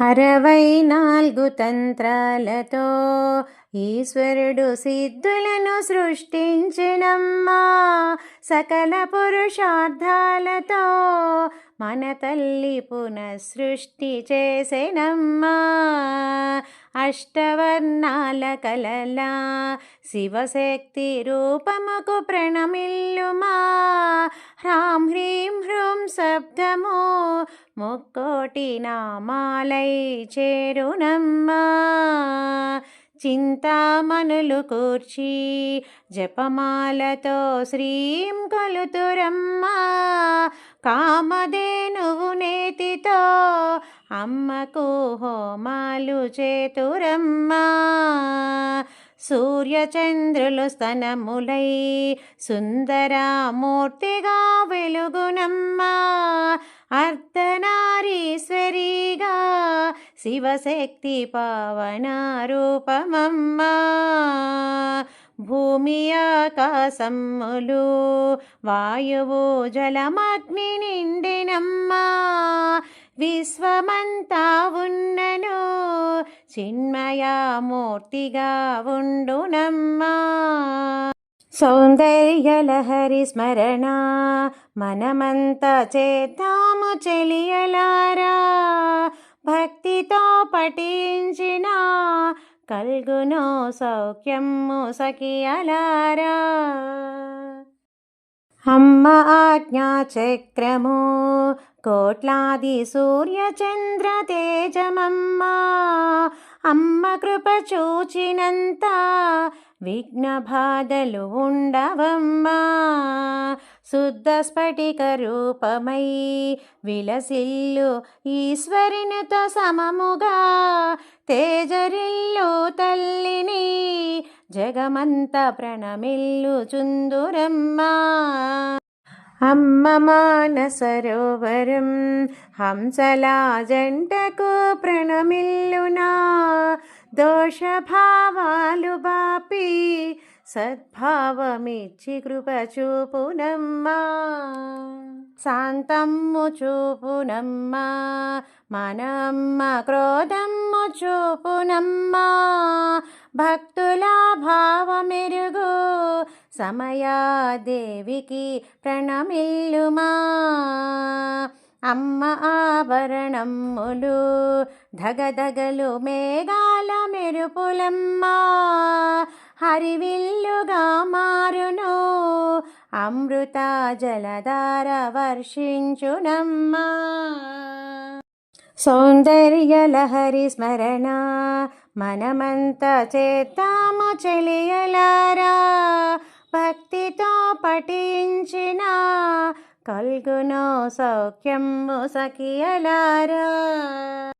అరవై నాలుగు తంత్రాలతో ఈశ్వరుడు సిద్ధులను సృష్టించినమ్మా. సకల పురుషార్థాలతో మన తల్లి పునఃసృష్టి చేసెనమ్మా. అష్టవర్ణాల కలలా శివశక్తి రూపముకు ప్రణమిల్లుమా. హ్రాం హ్రీం హ్రూం శబ్దము ముక్కోటి నామాలై చేరునమ్మా. చింతామణులు కూర్చి జపమాలతో శ్రీం కొలుతురమ్మా. కామధేనువు నేతితో అమ్మకు హోమాలు చేతురమ్మా. సూర్యచంద్రులు స్తనములై సుందరమూర్తిగా వెలుగునమ్మ. అర్ధనారీశ్వరిగా శివశక్తి పవన రూపమమ్మా. భూమి ఆకాశములు వాయువు జలమగ్ని నిండినమ్మా. విశ్వమంతా ఉన్నను చిన్మయామూర్తిగా ఉండునమ్మా. సౌందర్యలహరి స్మరణ మనమంతా చేద్దాము చెలియలారా. భక్తితో పఠించిన కల్గునో సౌఖ్యము సఖియలారా. అమ్మ ఆజ్ఞాచక్రము కోట్లాది సూర్యచంద్ర తేజమమ్మా అమ్మ కృప చూచినంత విఘ్నబాధలు ఉండవమ్మా. శుద్ధ స్ఫటిక రూపమై విలసిల్లు ఈశ్వరునితో సమముగా. తేజరిల్లు తల్లిని జగమంత ప్రణమిల్లు చుందురమ్మా అమ్మ మానసరోవరం హంసలా జంటకు ప్రణమిల్లునా దోషభావాలు బాపి సద్భావమిచ్చి కృప చూపునమ్మా. శాంతమ్ము చూపునమ్మా మనమ్మ క్రోధమ్ము చూపునమ్మా. భక్తుల భావమెరుగు సమయాదేవికి ప్రణమిల్లుమా. అమ్మ ఆభరణములు ధగధగలు మేఘాల మెరుపులమ్మా. హరివిల్లుగా మారును అమృత జలధార వర్షించునమ్మా. సౌందర్యలహరి స్మరణ మనమంతా చేద్దాము చెలియలారా. భక్తితో పఠించిన కల్గునో సౌఖ్యము సఖియలారా.